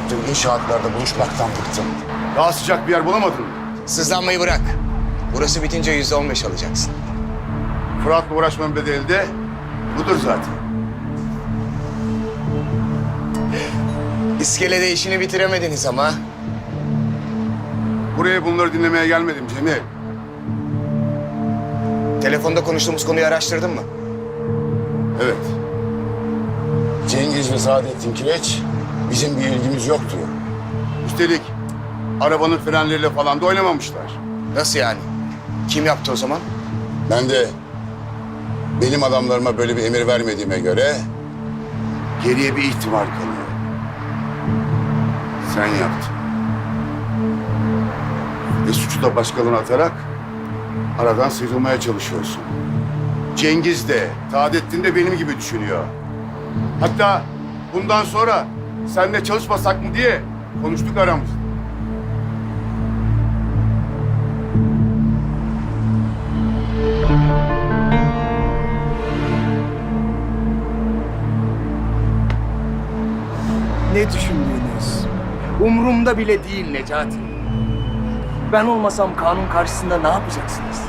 yaptığın inşaatlarda buluşmaktan bıktım. Daha sıcak bir yer bulamadın mı? Sızlanmayı bırak. Burası bitince yüzde on beş alacaksın. Fırat'la uğraşmanın bedeli de budur zaten. İskelede işini bitiremediniz ama. Buraya bunları dinlemeye gelmedim Cemil. Telefonda konuştuğumuz konuyu araştırdın mı? Evet. Cengiz ve Saadettin Kireç bizim bir ilgimiz yoktu. Üstelik arabanın frenleriyle falan da oynamamışlar. Nasıl yani? Kim yaptı o zaman? Ben de benim adamlarıma böyle bir emir vermediğime göre Geriye bir ihtimal kalıyor. Sen yaptın. Ve suçu da başkalarına atarak aradan sıyrılmaya çalışıyorsun. Cengiz de, Saadettin de benim gibi düşünüyor. Hatta bundan sonra seninle çalışmasak mı diye konuştuk aramızda. Ne düşündüğünüz umurumda bile değil Necati. Ben olmasam kanun karşısında ne yapacaksınız?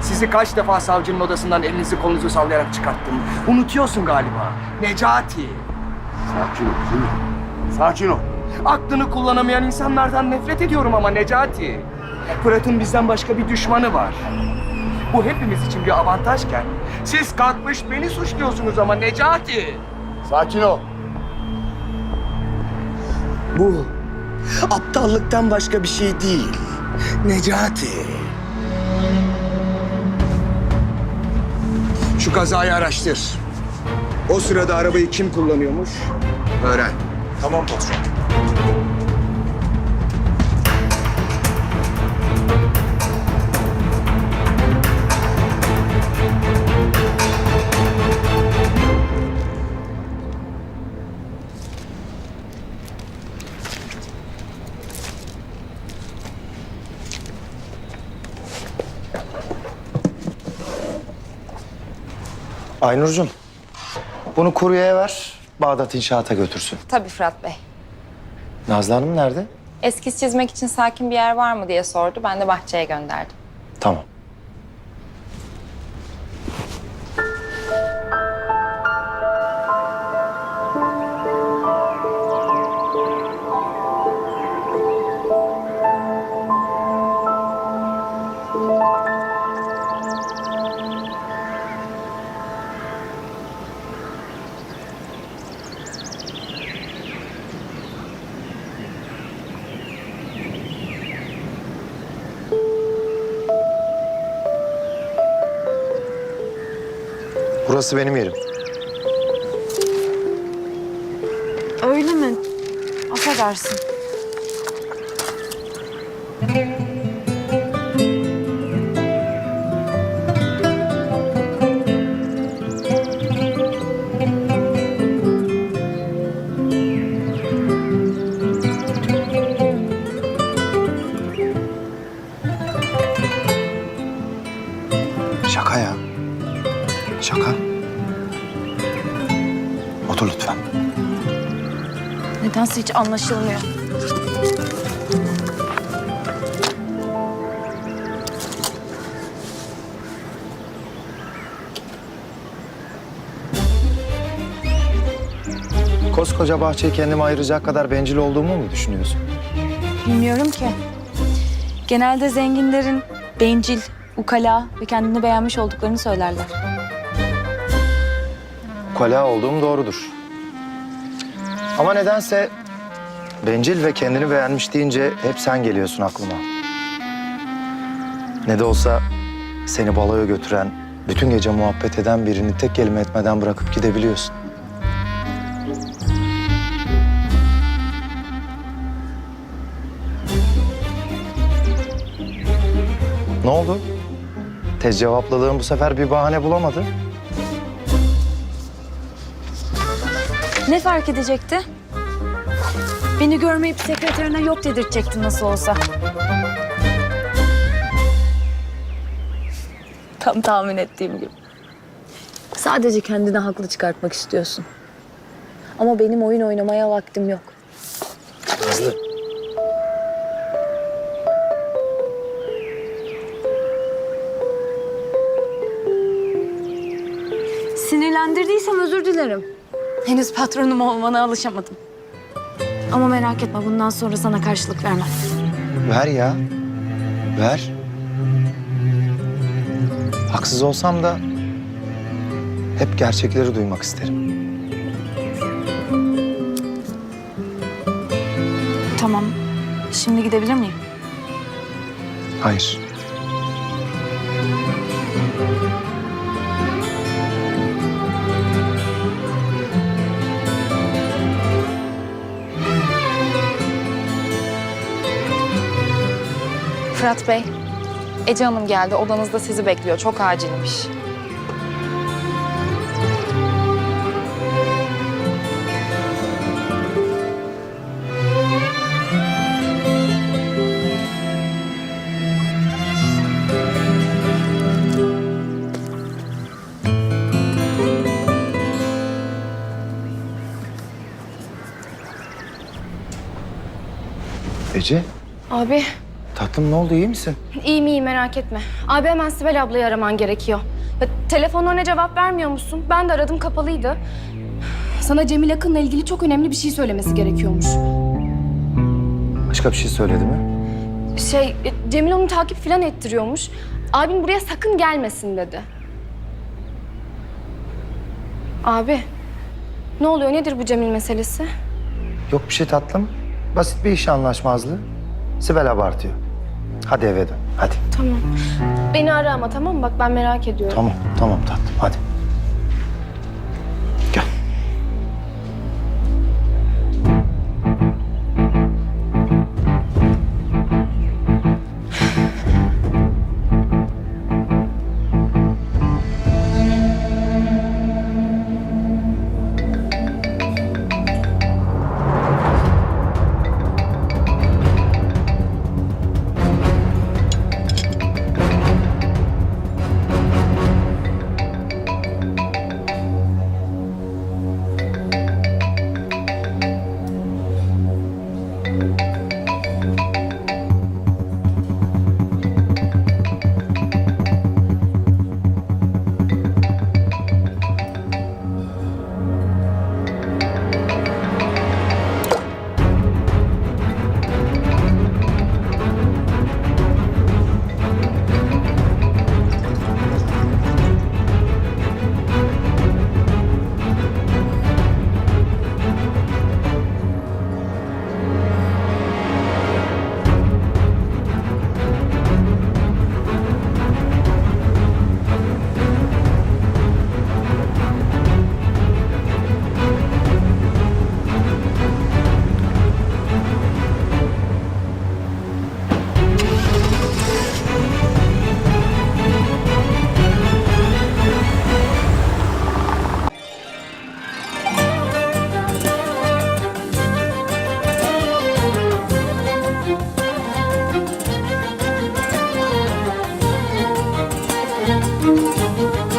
Sizi kaç defa savcının odasından elinizi kolunuzu sallayarak çıkarttım. Unutuyorsun galiba. Necati. Sakin ol, Cemil. Sakin ol. Aklını kullanamayan insanlardan nefret ediyorum ama Necati. Fırat'ın bizden başka bir düşmanı var. Bu hepimiz için bir avantajken siz kalkmış beni suçluyorsunuz ama Necati. Sakin ol. Bu aptallıktan başka bir şey değil. Necati. Şu kazayı araştır. O sırada arabayı kim kullanıyormuş? Öğren. Tamam patron. Aynurcuğum, bunu kuryeye ver, Bağdat İnşaat'a götürsün. Tabii Fırat Bey. Nazlı Hanım nerede? Eskiz çizmek için sakin bir yer var mı diye sordu. Ben de bahçeye gönderdim. Tamam. Burası benim yerim. Öyle mi? Affedersin. Nedense hiç anlaşılmıyor. Koskoca bahçeyi kendime ayıracak kadar bencil olduğumu mu düşünüyorsun? Bilmiyorum ki. Genelde zenginlerin bencil, ukala ve kendini beğenmiş olduklarını söylerler. Ukala olduğum doğrudur. Ama nedense bencil ve kendini beğenmiş deyince hep sen geliyorsun aklıma. Ne de olsa seni baloya götüren, bütün gece muhabbet eden birini tek kelime etmeden bırakıp gidebiliyorsun. Ne oldu? Tez cevapladığım bu sefer bir bahane bulamadı. Ne fark edecekti? Beni görmeyip sekreterine yok dedirtecektin nasıl olsa. Tam tahmin ettiğim gibi. Sadece kendini haklı çıkartmak istiyorsun. Ama benim oyun oynamaya vaktim yok. Nazlı. Sinirlendirdiysem özür dilerim. Henüz patronum olmana alışamadım. Ama merak etme bundan sonra sana karşılık vermem. Ver ya. Ver. Haksız olsam da hep gerçekleri duymak isterim. Tamam. Şimdi gidebilir miyim? Hayır. Fırat Bey, Ece Hanım geldi. Odanızda sizi bekliyor. Çok acilmiş. Ece, Abi tatlım ne oldu iyi misin? iyi iyi merak etme. Abi hemen Sibel ablayı araman gerekiyor. Ya, telefonlarına cevap vermiyor musun? Ben de aradım kapalıydı. Sana Cemil Akın'la ilgili çok önemli bir şey söylemesi gerekiyormuş. Başka bir şey söyledi mi? Şey, e, Cemil onu takip falan ettiriyormuş. Abim buraya sakın gelmesin dedi. Abi, ne oluyor? Nedir bu Cemil meselesi? Yok bir şey tatlım. Basit bir iş anlaşmazlığı. Sibel abartıyor. Hadi eve dön. Hadi. Tamam. Beni ara ama tamam mı? Bak ben merak ediyorum. Tamam, tamam tatlım. Hadi.